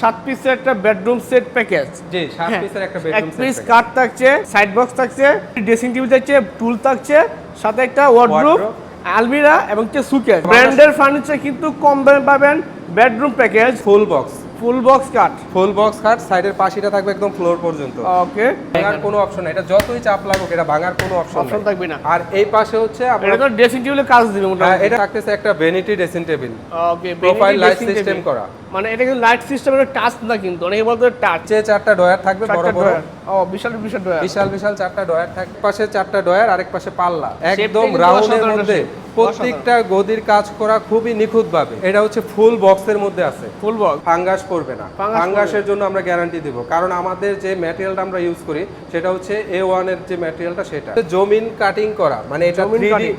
সাত পিসের একটা বেডরুম সেট প্যাকেজ জি সাত হ্যাঁ, পিসের একটা এক বেডরুম পিস কাঠ থাকছে সাইড বক্স থাকছে ড্রেসিং টেবিল থাকছে টুল থাকছে সাথে একটা ওয়ার্ডরোব আলমিরা এবং হচ্ছে সুকেস ব্র্যান্ডের ফার্নিচার কিন্তু কম দামে পাবেন bedroom package full box full box cut full box cut সাইডের পাশিটা থাকবে একদম ফ্লোর পর্যন্ত। ওকে ভাঙার কোনো অপশন নাই। এটা যতই চাপ লাগুক এটা ভাঙার কোনো অপশন অপশন থাকবে না। আর এই পাশে হচ্ছে এটা আপনার তো ড্রেসিং টেবিলে কাজ দিবে হ্যাঁ, মোটামুটি এটা থাকতেছে একটা vanity dressing table okay profile light system করা। মানে এটা কিন্তু লাইট সিস্টেমের টাচ না কিন্তু অনেকে বলতো টাচ চারটা ডয়ার থাকবে বড় বড়। ও বিশাল বিশাল ডয়ার বিশাল বিশাল চারটা ডয়ার থাকবে পাশে চারটা ডয়ার আরেক পাশে পাল্লা। একদম রাউন্ডের মধ্যে প্রত্যেকটা গদির কাজ করা খুবই নিখুঁত ভাবে এটা হচ্ছে ফুল বক্সের মধ্যে আছে। ফুল বক্স ফাঙ্গাস পড়বে না। ফাঙ্গাসের জন্য আমরা গ্যারান্টি দিব। কারণ আমাদের যে ম্যাটেরিয়ালটা আমরা ইউজ করি সেটা হচ্ছে এ ওয়ানের যে ম্যাটেরিয়ালটা সেটা। জমিন কাটিং করা মানে এটা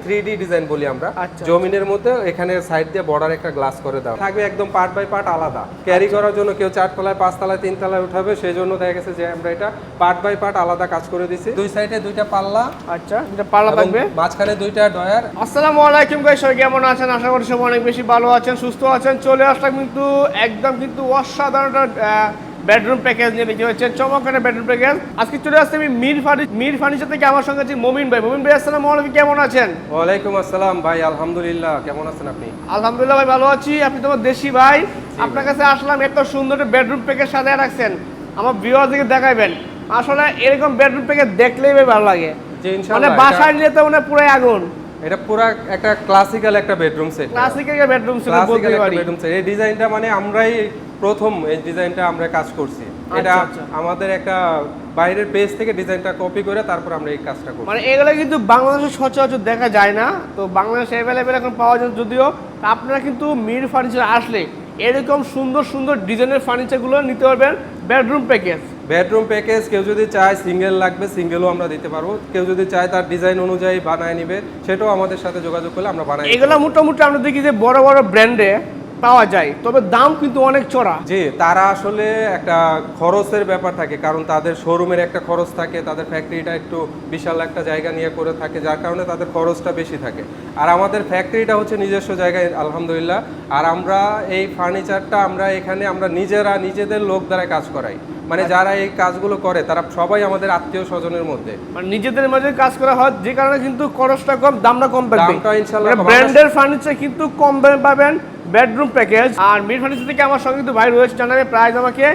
থ্রি ডি ডিজাইন বলি আমরা। আচ্ছা। জমিনের মধ্যে এখানে সাইড দিয়ে বর্ডার একটা গ্লাস করে দাও। থাকবে একদম পার্ট বাই পার্ট আলাদা। ক্যারি আচ্ছা। করার জন্য কেউ চার তলায় পাঁচ তলায় তিন তলায় উঠাবে সেই জন্য দেখা গেছে যে আমরা এটা পার্ট বাই পার্ট আলাদা কাজ করে দিছি দুই সাইডে দুইটা পাল্লা। আচ্ছা দুইটা পাল্লা থাকবে। মাঝখানে দুইটা ডয়ার আসসালামু আলাইকুম গাইস সবাই কেমন আছেন? আশা করি সবাই অনেক বেশি ভালো আছেন সুস্থ আছেন। চলে আসলাম কিন্তু একদম কিন্তু অসাধারণ বেডরুম প্যাকেজ নিয়ে দেখতে পাচ্ছেন। চমৎকার বেডরুম প্যাকেজ আজকে চলে আসছে আমি মির ফার্নি মির ফার্নিচার থেকে আমার সঙ্গে আছি মমিন ভাই। মমিন ভাই আসসালামু আলাইকুম কেমন আছেন? ওয়ালাইকুম আসসালাম ভাই আলহামদুলিল্লাহ। কেমন আছেন আপনি? আলহামদুলিল্লাহ ভাই ভালো আছি। আপনি তোমার দেশি ভাই? আপনার কাছে আসলাম এত সুন্দর বেডরুম প্যাকেজ সাজায় রাখছেন। আমার ভিউয়ারদেরকে দেখাইবেন। আসলে এরকম বেডরুম প্যাকেজ দেখলেই ভালো লাগে। মানে বাসায় নিলে তো মানে পুরাই আগুন। এটা পুরো একটা ক্লাসিক্যাল একটা বেডরুম সেট ক্লাসিকের বেডরুম ছিল ক্লাসিক্যাল বলতে একটা পারি। বেডরুম সেট এই ডিজাইনটা মানে আমরাই প্রথম এই ডিজাইনটা আমরা কাজ করছি। এটা আচ্ছা। আমাদের একটা বাইরের পেজ থেকে ডিজাইনটা কপি করে তারপর আমরা এই কাজটা করছি। মানে এগুলো কিন্তু বাংলাদেশে সচরাচর দেখা যায় না। তো বাংলাদেশে অ্যাভেলেবেল এখন পাওয়া যায় যদিও আপনারা কিন্তু মির ফার্নিচার আসলে এরকম সুন্দর সুন্দর ডিজাইনের ফার্নিচারগুলো নিতে পারবেন বেডরুম প্যাকেজ বেডরুম প্যাকেজ কেউ যদি চায় সিঙ্গেল লাগবে সিঙ্গেলও আমরা দিতে পারব। কেউ যদি চায় তার ডিজাইন অনুযায়ী বানায় নিবে সেটাও আমাদের সাথে যোগাযোগ করলে আমরা বানাই এগুলো মোটামুটি আমরা দেখি যে বড় বড় ব্র্যান্ডে পাওয়া যায় তবে দাম কিন্তু অনেক চড়া। জি তারা আসলে একটা খরচের ব্যাপার থাকে কারণ তাদের শোরুমের একটা খরচ থাকে তাদের ফ্যাক্টরিটা একটু বিশাল একটা জায়গা নিয়ে করে থাকে যার কারণে তাদের খরচটা বেশি থাকে। আর আমাদের ফ্যাক্টরিটা হচ্ছে নিজস্ব জায়গায় আলহামদুলিল্লাহ। আর আমরা এই ফার্নিচারটা আমরা এখানে আমরা নিজেরা নিজেদের লোক দ্বারা কাজ করাই। মানে যারা এই কাজগুলো করে তারা সবাই আমাদের আত্মীয় স্বজনের মধ্যে। মানে নিজেদের মাঝে কাজ করা হয় যে কারণে কিন্তু খরচটা কম দামটা কম পাবে দামটা ইনশাল্লাহ কম। ব্র্যান্ডের ফার্নিচার কিন্তু কম পাবেন বেডরুম প্যাকেজ আর মির ফার্নিচার থেকে আমার সঙ্গে কিন্তু ভাই রয়েছে জানাবে প্রাইস আমাকে।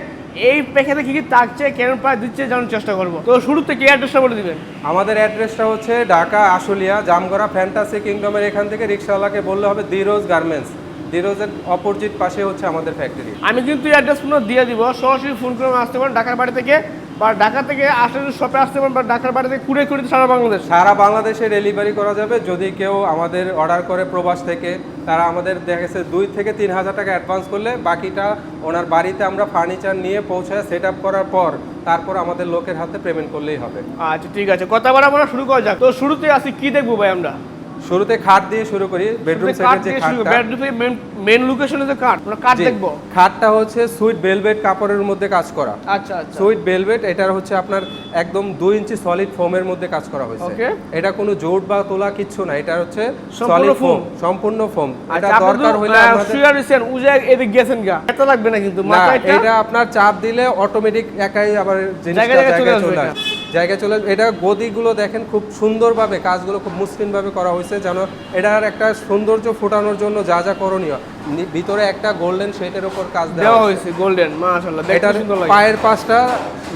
এই প্যাকেজে কি কি থাকছে কেমন প্রাইস দিচ্ছে জানার চেষ্টা করব। তো শুরু থেকে অ্যাড্রেসটা বলে দিবেন? আমাদের অ্যাড্রেসটা হচ্ছে ঢাকা আশুলিয়া জামগড়া ফ্যান্টাসি কিংডমের এখান থেকে রিক্সাওয়ালাকে বললে হবে দিরোজ গার্মেন্টস দিরোজের অপোজিট পাশে হচ্ছে আমাদের ফ্যাক্টরি আমি কিন্তু অ্যাড্রেস পুরো দিয়ে দিব সরাসরি ফোন করে আসতে পারেন ঢাকার বাড়ি থেকে বা ঢাকা থেকে আসলে শপে আসতে পারেন বা ঢাকার বাড়ি থেকে কুড়ে কুড়ে সারা বাংলাদেশ। সারা বাংলাদেশে ডেলিভারি করা যাবে। যদি কেউ আমাদের অর্ডার করে প্রবাস থেকে তারা আমাদের দেখা গেছে দুই থেকে তিন হাজার টাকা অ্যাডভান্স করলে বাকিটা ওনার বাড়িতে আমরা ফার্নিচার নিয়ে পৌঁছায় সেট আপ করার পর তারপর আমাদের লোকের হাতে পেমেন্ট করলেই হবে। আচ্ছা ঠিক আছে। কথা বলা আমরা শুরু করা যাক। তো শুরুতে আসি কি দেখব ভাই আমরা? শুরুতে খাট দিয়ে শুরু করি বেডরুম সেটের যে খাটটা বেডরুমে মেন লোকেশনে যে কাঠ আমরা জি, দেখব। খাটটা হচ্ছে সুইট বেলভেট কাপড়ের মধ্যে কাজ করা। আচ্ছা আচ্ছা। সুইট বেলভেট এটার হচ্ছে আপনার একদম দুই ইঞ্চি সলিড ফোমের মধ্যে কাজ করা হয়েছে. এটা কোনো জোট বা তোলা কিচ্ছু না এটা হচ্ছে সলিড ফোম সম্পূর্ণ ফোম এটা আচ্ছা দরকার হলে শুয়ার দিছেন উজে এদিক গেছেন গা। এত লাগবে না কিন্তু না মাথায় এটা আপনার চাপ দিলে অটোমেটিক একাই আবার জিনিসটা জায়গায় চলে আসবে। আসে জায়গায় চলে। এটা গদিগুলো দেখেন খুব সুন্দরভাবে, কাজগুলো খুব মসৃণভাবে করা হয়েছে যেন এটার একটা সৌন্দর্য ফোটানোর জন্য যা যা করণীয় ভিতরে একটা গোল্ডেন শেডের উপর কাজ দেওয়া হয়েছে। গোল্ডেন মাশাআল্লাহ দেখতে সুন্দর লাগে। পায়ের পাশটা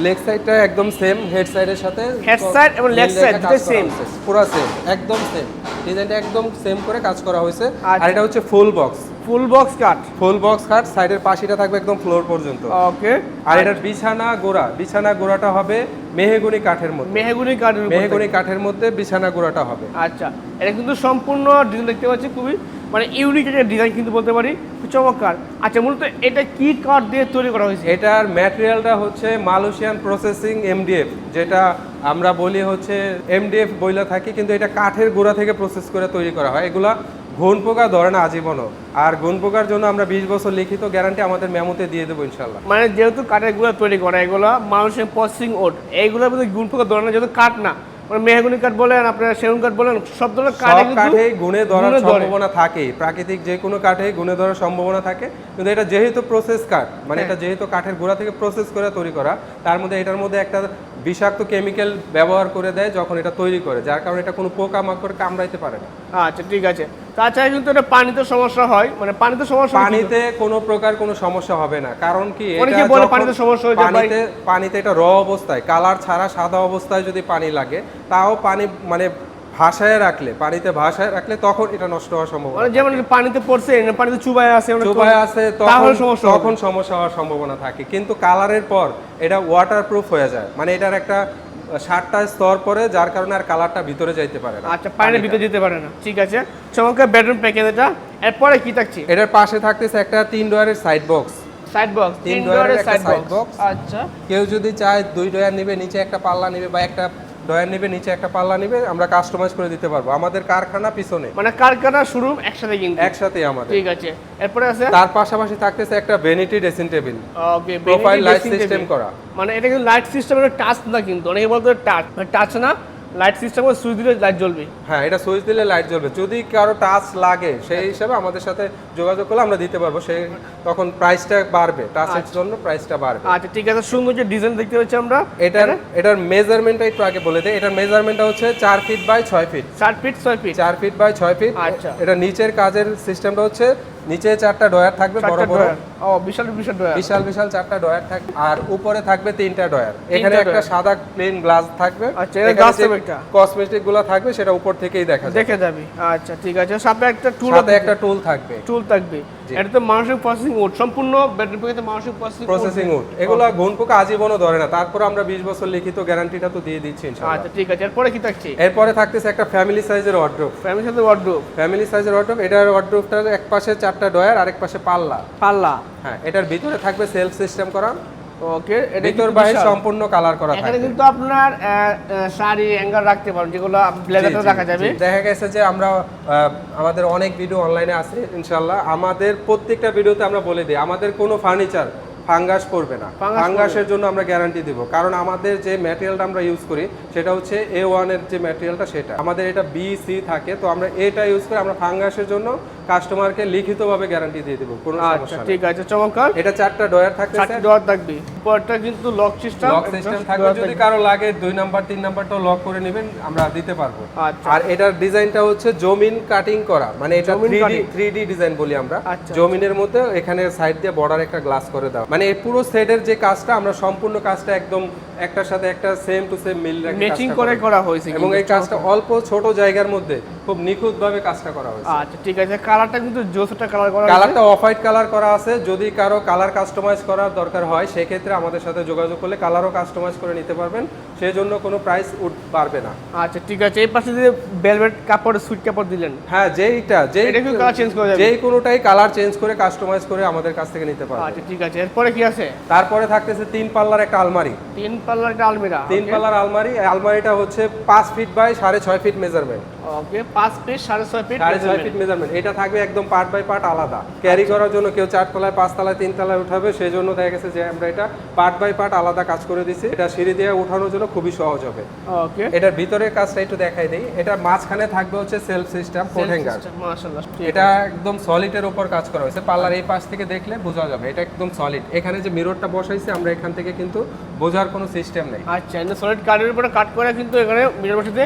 লেগ সাইডটা একদম সেম হেড সাইডের সাথে Head side এবং কাজ করা same। হয়েছে। পুরো সেম একদম সেম ডিজাইনটা একদম সেম করে কাজ করা হয়েছে। আর আচ্ছা। এটা হচ্ছে ফুল বক্স ফুল বক্স কাঠ ফুল বক্স খাট সাইডের পাশিটা থাকবে একদম ফ্লোর পর্যন্ত। ওকে আর এটার বিছানা গোড়া বিছানা গোড়াটা হবে মেহেগুনি কাঠের মধ্যে। মেহগুনি কাঠের মেহেগুনি কাঠের মধ্যে বিছানা গোড়াটা হবে। আচ্ছা এটা কিন্তু সম্পূর্ণ ডিজাইন দেখতে পাচ্ছি খুবই। মানে ইউনিক একটা ডিজাইন কিন্তু বলতে পারি। চমৎকার। আচ্ছা মূলত এটা কি কাঠ দিয়ে তৈরি করা হয়েছে? এটার ম্যাটেরিয়ালটা হচ্ছে মালয়েশিয়ান প্রসেসিং এমডিএফ যেটা আমরা বলি হচ্ছে এমডিএফ বইলা থাকি কিন্তু এটা কাঠের গোড়া থেকে প্রসেস করে তৈরি করা হয়। এগুলা ঘুন পোকা ধরে না আজীবনও। আর ঘুন পোকার জন্য আমরা বিশ বছর লিখিত গ্যারান্টি আমাদের মেমোতে দিয়ে দেবো ইনশাল্লাহ মানে যেহেতু কাঠেরগুলো তৈরি করা এগুলো মানুষের প্রসেসিং ওট এইগুলোর মধ্যে গুণ পোকা ধরনের যেহেতু কাঠ না। মেহগুনি কাঠ বলেন আপনার সেগুন কাঠ বলেন সব ধরনের কাঠে কাঠে গুনে গুণে ধরার সম্ভাবনা থাকে প্রাকৃতিক যে কোনো কাঠেই গুণে ধরার সম্ভাবনা থাকে। কিন্তু এটা যেহেতু প্রসেস কাঠ মানে হ্যাঁ। এটা যেহেতু কাঠের গোড়া থেকে প্রসেস করে তৈরি করা তার মধ্যে এটার মধ্যে একটা বিষাক্ত কেমিক্যাল ব্যবহার করে দেয় যখন এটা তৈরি করে যার কারণে এটা কোনো পোকামাকড় কামড়াইতে পারে না। আচ্ছা ঠিক আছে। তাছাড়া কিন্তু এটা পানিতে সমস্যা হয়। মানে পানিতে সমস্যা পানিতে কোনো প্রকার কোনো সমস্যা হবে না। কারণ কি অনেকে বলে পানিতে সমস্যা হয়ে। পানিতে পানিতে এটা র অবস্থায় কালার ছাড়া সাদা অবস্থায় যদি পানি লাগে তাও পানি মানে ভাসায় রাখলে পানিতে ভাসায় রাখলে তখন এটা নষ্ট হওয়ার সম্ভাবনা মানে যেমন পানিতে পড়ছে পানিতে চুবায় আছে চোবায় আছে তখন সমস্যা। তখন সমস্যা হওয়ার সম্ভাবনা থাকে। কিন্তু কালারের পর এটা ওয়াটার প্রুফ হয়ে যায়। মানে এটার একটা সাতটা স্তর পরে যার কারণে আর কালারটা ভিতরে যাইতে পারে না। আচ্ছা পানির ভিতরে যেতে পারে না। ঠিক আছে। চমৎকার বেডরুম প্যাকেজ এটা। এরপরে কি থাকছে? এটার পাশে থাকতেছে একটা তিন ডয়ারের সাইড বক্স সাইড বক্স তিন তিন ডয়ারের সাইড বক্স আচ্ছা। কেউ যদি চায় দুই ডয়ার নেবে নিচে একটা পাল্লা নেবে বা একটা ডয়ার নেবে নিচে একটা পাল্লা নেবে আমরা কাস্টমাইজ করে দিতে পারব। আমাদের কারখানা পিছনে। মানে কারখানা শুরু একসাথে কিন্তু। একসাথে আমাদের। ঠিক আছে। এরপরে আছে? তার পাশাপাশি থাকতেছে একটা vanity dressing table okay profile light system করা। মানে এটা কিন্তু লাইট সিস্টেমের টাচ না কিন্তু অনেকে বলতো টাচ টাচ না লাইট সিস্টেম ও সুইচ দিলে লাইট জ্বলবে। হ্যাঁ এটা সুইচ দিলে লাইট জ্বলবে। যদি কারও টাচ লাগে সেই হিসাবে আমাদের সাথে যোগাযোগ করলে আমরা দিতে পারব। সেই তখন প্রাইসটা বাড়বে টাচের জন্য প্রাইসটা বাড়বে। আচ্ছা ঠিক আছে। সুন্দর যে ডিজাইন দেখতে পাচ্ছি আমরা এটার এটার মেজারমেন্টটা একটু আগে বলে দিই। এটার মেজারমেন্টটা হচ্ছে চার ফিট বাই ছয় ফিট চার ফিট ছয় ফিট চার ফিট বাই ছয় ফিট আচ্ছা। এটা নিচের কাজের সিস্টেমটা হচ্ছে নিচে চারটা ডয়ার থাকবে বড় বড়। ও বিশাল বিশাল ডয়ার বিশাল বিশাল চারটা ডয়ার থাকবে আর উপরে থাকবে তিনটা ডয়ার এখানে একটা সাদা প্লেন গ্লাস থাকবে। আচ্ছা, এর গ্লাস থাকবে একটা। কসমেটিকগুলো থাকবে সেটা উপর থেকেই দেখা যাবে। দেখে যাবে। আচ্ছা ঠিক আছে। সাথে একটা টুল সাথে একটা টুল থাকবে। টুল থাকবে। এটা তো মানসিক প্রসেসিং উড সম্পূর্ণ ব্যাটারি প্যাকেজে মানসিক প্রসেসিং প্রসেসিং উড এগুলো ঘুন পোকা আজীবনও ধরে না। তারপর আমরা বিশ বছর লিখিত গ্যারান্টিটা তো দিয়ে দিচ্ছি ইনশাআল্লাহ। আচ্ছা ঠিক আছে। এরপরে কি থাকছে? এরপরে থাকতেছে একটা ফ্যামিলি সাইজের ওয়ার্ড্রোপ ফ্যামিলি সাইজের ওয়ার্ড্রোপ ফ্যামিলি সাইজের ওয়ার্ড্রোপ এটার ওয়ার্ড্রোপটার এক পাশে চারটা ডয়ার আরেক পাশে পাল্লা। পাল্লা। হ্যাঁ এটার ভিতরে থাকবে সেলফ সিস্টেম করা। ওকে এটা ভিতর বাইরে সম্পূর্ণ কালার করা এখানে কিন্তু আপনার শাড়ি অ্যাঙ্গার রাখতে পারেন যেগুলো ব্লেজারটা রাখা যাবে। দেখা গেছে যে আমরা আমাদের অনেক ভিডিও অনলাইনে আছে ইনশাল্লাহ আমাদের প্রত্যেকটা ভিডিওতে আমরা বলে দিই আমাদের কোনো ফার্নিচার ফাঙ্গাস পড়বে না। ফাঙ্গাসের জন্য আমরা গ্যারান্টি দিব। কারণ আমাদের যে ম্যাটেরিয়ালটা আমরা ইউজ করি সেটা হচ্ছে এ ওয়ানের যে ম্যাটেরিয়ালটা সেটা। আমাদের এটা বি সি থাকে তো আমরা এটা ইউজ করে আমরা ফাঙ্গাসের জন্য কাস্টমারকে লিখিতভাবে গ্যারান্টি দিয়ে দেবো কোনো আচ্ছা ঠিক আছে চমৎকার। এটা চারটা ডয়ার থাকবে চারটি ডোর থাকবে। পরটা কিন্তু লক সিস্টেম লক সিস্টেম থাকবে যদি কারও লাগে দুই নাম্বার তিন নাম্বারটাও লক করে নেবেন আমরা দিতে পারব। আচ্ছা। আর এটার ডিজাইনটা হচ্ছে জমিন কাটিং করা মানে এটা জমিন three cutting। Three D design বলি আমরা। আচ্ছা। জমিনের মধ্যে এখানে সাইড দিয়ে বর্ডার একটা গ্লাস করে দাও। মানে এই পুরো সেটের যে কাজটা আমরা সম্পূর্ণ কাজটা একদম একটার সাথে একটা সেম টু সেম মিল রেখে ম্যাচিং করে করা। হয়েছে এবং এই কাজটা অল্প ছোট জায়গার মধ্যে খুব নিখুঁত ভাবে কাজটা করা হয়েছে। আচ্ছা ঠিক আছে কালারটা কিন্তু জোসটা কালার করা কালারটা অফ হোয়াইট কালার করা আছে। যদি কারও কালার কাস্টমাইজ করার দরকার হয় সেক্ষেত্রে আমাদের সাথে যোগাযোগ করলে কালারও কাস্টমাইজ করে নিতে পারবেন। সেই জন্য কোনো প্রাইস উঠ পারবে না। আচ্ছা ঠিক আছে। এই পাশে যে ভেলভেট কাপড় সুইট কাপড় দিলেন। হ্যাঁ যেইটা যে এটা কি colour change করা যাবে? যেই কোনোটাই কালার চেঞ্জ করে কাস্টমাইজ করে আমাদের কাছ থেকে নিতে পারবে। আচ্ছা ঠিক আছে। এরপরে কি আছে? তারপরে থাকতেছে তিন পাল্লার একটা আলমারি। তিন পাল্লার একটা আলমিরা তিন পাল্লার আলমারি। আলমারিটা হচ্ছে পাঁচ ফিট বাই সাড়ে ছয় ফিট মেজারমেন্ট ওকে পাঁচ ফিট সাড়ে ছয় ফিট সাড়ে ছয় ফিট মেজারমেন্ট এটা থাকবে একদম পার্ট বাই পার্ট আলাদা। ক্যারি করার জন্য কেউ চার তলায় পাঁচ তলায় তিন তলায় উঠাবে সেই জন্য দেখা গেছে যে আমরা এটা পার্ট বাই পার্ট আলাদা কাজ করে দিছি এটা সিঁড়ি দিয়ে উঠানোর জন্য খুবই সহজ হবে। ওকে এটার ভিতরের কাজটা একটু দেখাই দিই। এটা মাঝখানে থাকবে হচ্ছে সেলফ সিস্টেম কোট হ্যাঙ্গার এটা একদম সলিডের উপর কাজ করা হয়েছে। পার্লার এই পাশ থেকে দেখলে বোঝা যাবে এটা একদম সলিড এখানে যে মিররটা বসাইছে আমরা এখান থেকে কিন্তু বোঝার কোনো সিস্টেম নেই। আচ্ছা এটা সলিড কাঠের উপরে কাট করে কিন্তু এখানে মিটার বসাতে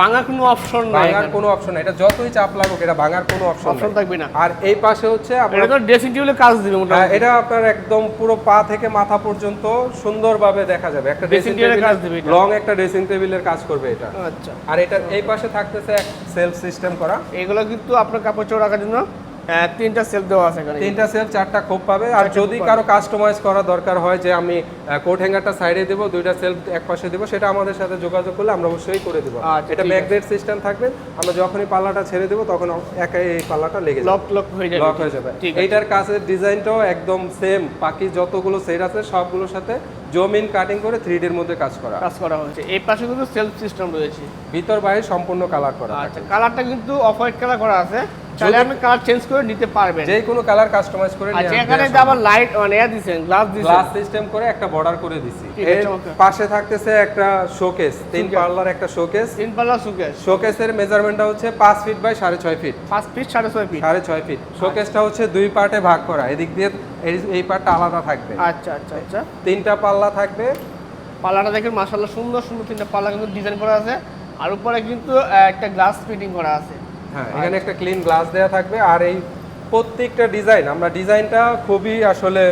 ভাঙা কোনো অপশন নাই ভাঙার কোনো অপশন নাই। এটা যতই চাপ লাগুক এটা ভাঙার কোনো অপশন অপশন থাকবে না। আর এই পাশে হচ্ছে এটা আপনার তো ড্রেসিং টেবিলে কাজ দিবে হ্যাঁ, মোটামুটি। এটা আপনার একদম পুরো পা থেকে মাথা পর্যন্ত সুন্দরভাবে দেখা যাবে। একটা ড্রেসিং টেবিলে কাজ দিবে এটা। লং একটা ড্রেসিং টেবিলের কাজ করবে এটা। আচ্ছা। আর এটা এই পাশে থাকতেছে এক সেলফ সিস্টেম করা। এগুলো কিন্তু আপনার কাপড় চোপড় রাখার জন্য তিনটা সেলফ দেওয়া আছে এখানে তিনটা সেলফ চারটা খোপ পাবে। আর যদি কারও কাস্টমাইজ করা দরকার হয় যে আমি কোট হ্যাঙ্গারটা সাইডে দেবো দুইটা সেলফ এক পাশে দেবো সেটা আমাদের সাথে যোগাযোগ করলে আমরা অবশ্যই করে দেবো। আচ্ছা, এটা ম্যাগনেট সিস্টেম থাকবে। আমরা যখনই পাল্লাটা ছেড়ে দেবো তখন একাই এই পাল্লাটা লেগে লক লক হয়ে যাবে লক হয়ে যাবে। এইটার কাছের ডিজাইনটাও একদম সেম বাকি যতগুলো সেট আছে সবগুলোর সাথে জমিন কাটিং করে থ্রি এর মধ্যে কাজ করা। কাজ করা হয়েছে। এই পাশে কিন্তু সেলফ সিস্টেম রয়েছে। ভিতর বাইরে সম্পূর্ণ কালার করা আচ্ছা কালারটা কিন্তু অফ হোয়াইট কালার করা আছে। তাহলে আপনি কালার চেঞ্জ করে নিতে পারবেন। যে কোনো কালার কাস্টমাইজ করে আচ্ছা এখানে যে আবার লাইট অন ইয়া দিছেন গ্লাস দিছেন। গ্লাস সিস্টেম করে একটা বর্ডার করে দিছি। এর পাশে থাকতেছে একটা শোকেস তিন। পাল্লার একটা শোকেস তিন পাল্লা শোকেস শোকেসের মেজারমেন্টটা হচ্ছে পাঁচ ফিট বাই সাড়ে ছয় ফিট পাঁচ ফিট সাড়ে ছয় ফিট সাড়ে ছয় ফিট শোকেসটা হচ্ছে দুই পার্টে ভাগ করা। এদিক দিয়ে এই- এই পার্টটা আলাদা থাকবে। আচ্ছা আচ্ছা আচ্ছা। তিনটা পাল্লা থাকবে। পাল্লাটা দেখেন মাশাআল্লাহ সুন্দর সুন্দর তিনটা পাল্লা কিন্তু ডিজাইন করা আছে। আর উপরে কিন্তু একটা গ্লাস ফিটিং করা আছে। হ্যাঁ এখানে একটা ক্লিন গ্লাস দেওয়া থাকবে আর এই প্রত্যেকটা ডিজাইন আমরা ডিজাইনটা খুবই আসলে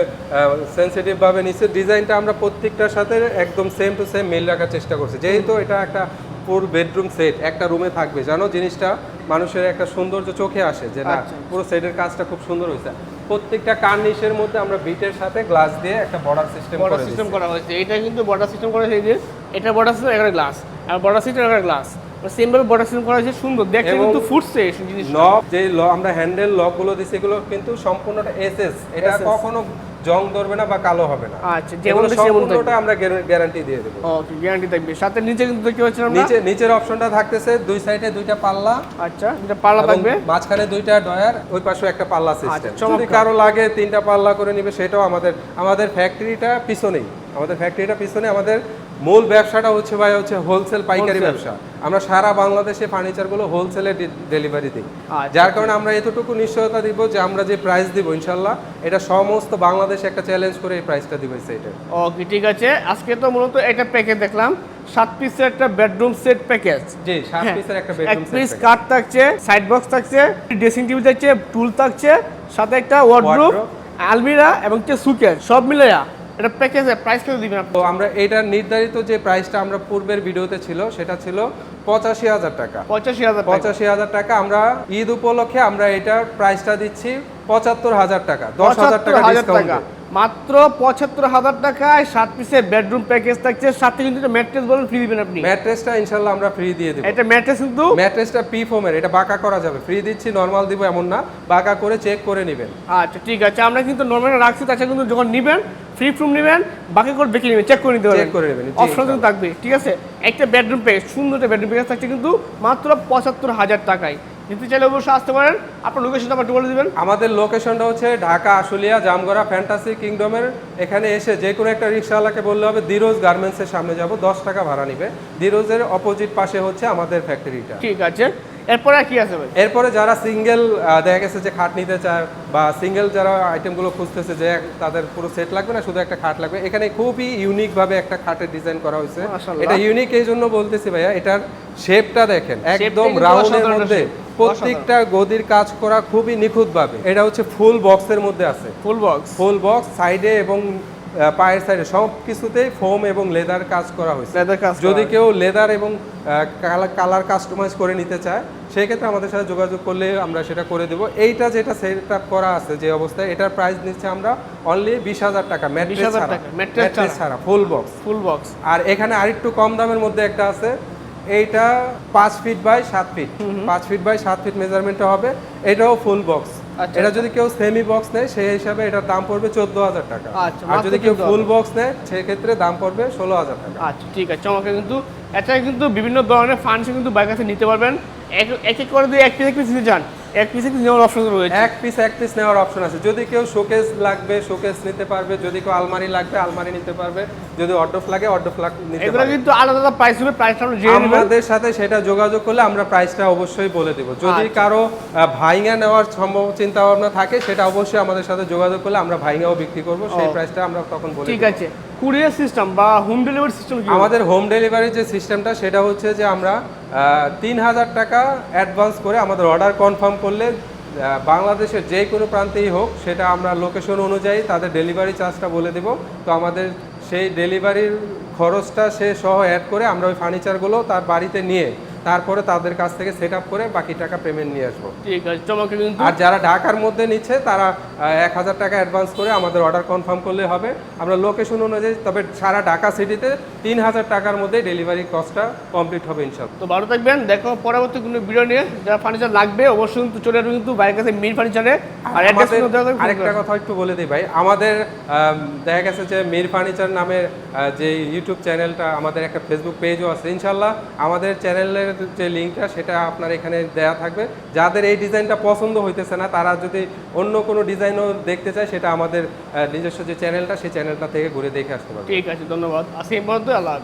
সেন্সিটিভ ভাবে নিচ্ছি। ডিজাইনটা আমরা প্রত্যেকটার সাথে একদম সেম টু সেম মিল রাখার চেষ্টা করছি। যেহেতু এটা একটা পুরো বেডরুম সেট একটা রুমে থাকবে। জানো জিনিসটা? মানুষের একটা সৌন্দর্য চোখে আসে যে না আচ্ছা। পুরো সেটের কাজটা খুব সুন্দর হয়েছে। প্রত্যেকটা কার্নিশের মধ্যে আমরা বিটের সাথে গ্লাস দিয়ে একটা বর্ডার সিস্টেম বর্ডার সিস্টেম করা হয়েছে। এটা কিন্তু বর্ডার সিস্টেম করা হয়েছে এটা বর্ডার সিস্টেম এখানে গ্লাস আর বর্ডার সিস্টেম এখানে গ্লাস সেম ভাবে বর্ডার সিস্টেম করা হয়েছে সুন্দর। দেখতে কিন্তু ফুটছে জিনিস লক যে আমরা হ্যান্ডেল লকগুলো দিচ্ছি এগুলো কিন্তু সম্পূর্ণটা এসএস এটা কখনো জং ধরবে না বা কালো হবে না। আচ্ছা যেমন সম্পূর্ণটা আমরা গ্যারান্টি দিয়ে দেবো। ওকে গ্যারান্টি থাকবে। সাথে নিচে কিন্তু দেখতে পাচ্ছেন আমরা। নিচে নিচের অপশনটা থাকতেছে দুই সাইডে দুইটা পাল্লা। আচ্ছা এটা পাল্লা থাকবে। মাঝখানে দুইটা ডয়ার ওই পাশে একটা পাল্লা সিস্টেম আচ্ছা, যদি কারও লাগে তিনটা পাল্লা করে নিবে সেটাও আমাদের আমাদের ফ্যাক্টরিটা পিছনেই। আমাদের ফ্যাক্টরিটা পিছনে আমাদের মূল ব্যবসাটা হচ্ছে ভাই হচ্ছে হোলসেল পাইকারি ব্যবসা। আমরা সারা বাংলাদেশে ফার্নিচারগুলো হোলসেলে ডেলিভারি দিই। আচ্ছা, যার কারণে আমরা এতটুকু নিশ্চয়তা দিব যে আমরা যে প্রাইস দিব ইনশাল্লাহ এটা সমস্ত বাংলাদেশে একটা চ্যালেঞ্জ করে এই প্রাইসটা দিব সেটের ওকে ঠিক আছে। আজকে তো মূলত এটা প্যাকেজ দেখলাম। সাত পিসের একটা বেডরুম সেট প্যাকেজ জি সাত হ্যাঁ, পিসের একটা এক বেডরুম পিস কাঠ থাকছে সাইড বক্স থাকছে ড্রেসিং টেবিল থাকছে টুল থাকছে সাথে একটা ওয়ার্ড্রোব। আলমিরা এবং হচ্ছে সুকের সব মিলাইয়া এটা প্যাকেজের প্রাইস কত দিবেন আপনি? আমরা এটা নির্ধারিত যে প্রাইসটা আমরা পূর্বের ভিডিওতে ছিল সেটা ছিল পঁচাশি হাজার টাকা। পঁচাশি হাজার পঁচাশি হাজার টাকা আমরা ঈদ উপলক্ষে আমরা এটার প্রাইসটা দিচ্ছি পঁচাত্তর হাজার টাকা দশ হাজার টাকা ডিসকাউন্ট টাকা। মাত্র পঁচাত্তর হাজার টাকায় সাত পিসের বেডরুম প্যাকেজ থাকছে। সাথে কিন্তু ম্যাট্রেস বলেন ফ্রি দিবেন আপনি। ম্যাট্রেসটা ইনশাল্লাহ আমরা ফ্রি দিয়ে দেবো। এটা ম্যাট্রেস কিন্তু ম্যাট্রেসটা পি ফোমের এটা বাঁকা করা যাবে। ফ্রি দিচ্ছি নর্মাল দিব এমন না। বাঁকা করে চেক করে নেবেন। আচ্ছা ঠিক আছে। আমরা কিন্তু নর্মাল রাখছি তাছাড়া কিন্তু যখন নিবেন ফ্রি ফ্রুম নেবেন বাকি করে দেখে নেবেন চেক করে নিতে পারবেন। Check করে নেবেন, অপশন কিন্তু থাকবে ঠিক আছে? একটা বেডরুম প্যাকেজ সুন্দর একটা বেডরুম প্যাকেজ থাকছে কিন্তু মাত্র পঁচাত্তর হাজার টাকায়। নিতে চাইলে অবশ্যই আসতে পারেন। আপনার লোকেশনটা আমার বলে দিবেন। আমাদের লোকেশনটা হচ্ছে ঢাকা আশুলিয়া জামগড়া ফ্যান্টাসি কিংডমের এখানে এসে যে কোনো একটা রিক্সাওয়ালাকে বললে হবে দিরোজ গার্মেন্টসের সামনে যাব দশ টাকা ভাড়া নিবে। দিরোজের অপোজিট পাশে হচ্ছে আমাদের ফ্যাক্টরিটা ঠিক আছে। এরপরে কি আছে ভাই? এরপরে যারা সিঙ্গেল দেখা গেছে যে খাট নিতে চায় বা সিঙ্গেল যারা আইটেমগুলো খুঁজতেছে যে তাদের পুরো সেট লাগবে না শুধু একটা খাট লাগবে। এখানে খুবই ইউনিক ভাবে একটা খাটের ডিজাইন করা হয়েছে। এটা ইউনিক এই জন্য বলতেছি ভাইয়া এটার শেপটা দেখেন একদম রাউন্ডের মধ্যে। প্রত্যেকটা গদির কাজ করা খুবই নিখুঁত ভাবে এটা হচ্ছে ফুল বক্সের মধ্যে আছে। ফুল বক্স ফুল বক্স সাইডে এবং পায়ের সাইডে সব কিছুতেই ফোম এবং লেদার কাজ করা হয়েছে। লেদার কাজ যদি কেউ লেদার এবং কালার কাস্টমাইজ করে নিতে চায় সেই ক্ষেত্রে আমাদের সাথে যোগাযোগ করলে আমরা সেটা করে দেবো। এইটা যেটা সেট আপ করা আছে যে অবস্থায় এটার প্রাইস নিচ্ছে আমরা অনলি বিশ হাজার টাকা ম্যাট্রেস 20,000 ছাড়া। টাকা, mattress ম্যাট্রেস ছাড়া। ছাড়া ফুল বক্স ফুল বক্স আর এখানে আরেকটু কম দামের মধ্যে একটা আছে এইটা পাঁচ ফিট বাই সাত ফিট পাঁচ ফিট বাই সাত ফিট মেজারমেন্টটা হবে। এটাও ফুল বক্স আচ্ছা। এটা যদি কেউ সেমি বক্স নেয় সেই হিসাবে এটার দাম পড়বে চোদ্দ হাজার টাকা। আচ্ছা, আর যদি কেউ ফুল বক্স নেয় সেক্ষেত্রে দাম পড়বে ষোলো হাজার টাকা। আচ্ছা ঠিক আছে। আমাকে কিন্তু। এছাড়া কিন্তু বিভিন্ন ধরনের ফান্ডস কিন্তু বাইক কাছে নিতে পারবেন। এক এক এক করে দুই এক পিস এক পিস নিতে চান। এক পিসে কিন্তু নেওয়ার অপশন রয়েছে। এক পিস এক পিস নেওয়ার অপশন আছে। যদি কেউ শোকেস লাগবে শোকেস নিতে পারবে যদি কেউ আলমারি লাগবে আলমারি নিতে পারবে। যদি লাগে নিতে এগুলো কিন্তু আলাদা আলাদা প্রাইস হবে প্রাইসটা আমরা জেনে আমাদের সাথে সেটা যোগাযোগ করলে আমরা প্রাইসটা অবশ্যই বলে দেব। যদি আচ্ছা। কারও ভাইঙ্গা নেওয়ার সম্ভব চিন্তা ভাবনা থাকে সেটা অবশ্যই আমাদের সাথে যোগাযোগ করলে আমরা ভাইঙ্গাও বিক্রি করব। সেই। প্রাইসটা আমরা তখন বলে ঠিক আছে। কুরিয়ার সিস্টেম বা হোম ডেলিভারি সিস্টেম আমাদের হোম ডেলিভারি যে সিস্টেমটা, সেটা হচ্ছে যে আমরা তিন হাজার টাকা অ্যাডভান্স করে আমাদের অর্ডার কনফার্ম করলে বাংলাদেশের যে কোনো প্রান্তেই হোক, সেটা আমরা লোকেশন অনুযায়ী তাদের ডেলিভারি চার্জটা বলে দেব। তো আমাদের সেই ডেলিভারির খরচটা সে সহ অ্যাড করে আমরা ওই ফার্নিচারগুলো তার বাড়িতে নিয়ে তারপরে তাদের কাছ থেকে সেট আপ করে বাকি টাকা পেমেন্ট নিয়ে আসব। ঠিক আছে চমৎকার কিন্তু আর যারা ঢাকার মধ্যে নিচ্ছে তারা এক হাজার টাকা অ্যাডভান্স করে আমাদের অর্ডার কনফার্ম করলে হবে। আমরা লোকেশন অনুযায়ী তবে সারা ঢাকা সিটিতে তিন হাজার টাকার মধ্যে ডেলিভারি কস্টটা কমপ্লিট হবে ইনশাল্লাহ তো ভালো থাকবেন। দেখো পরবর্তী কোনো ভিডিও নিয়ে যারা ফার্নিচার লাগবে অবশ্যই কিন্তু চলে আসবে কিন্তু বাইরের কাছে মিল ফার্নিচারে আর আরেকটা কথা একটু বলে দিই ভাই। আমাদের দেখা গেছে যে মির ফার্নিচার নামের যে ইউটিউব চ্যানেলটা আমাদের একটা ফেসবুক পেজও আছে। ইনশাল্লাহ আমাদের চ্যানেলের ওয়েবসাইটের যে লিঙ্কটা সেটা আপনার এখানে দেয়া থাকবে। যাদের এই ডিজাইনটা পছন্দ হইতেছে না, তারা যদি অন্য কোনো ডিজাইনও দেখতে চায়, সেটা আমাদের নিজস্ব যে চ্যানেলটা সেই চ্যানেলটা থেকে ঘুরে দেখে আসতে পারবে। ঠিক আছে, ধন্যবাদ। আসি আল্লাহ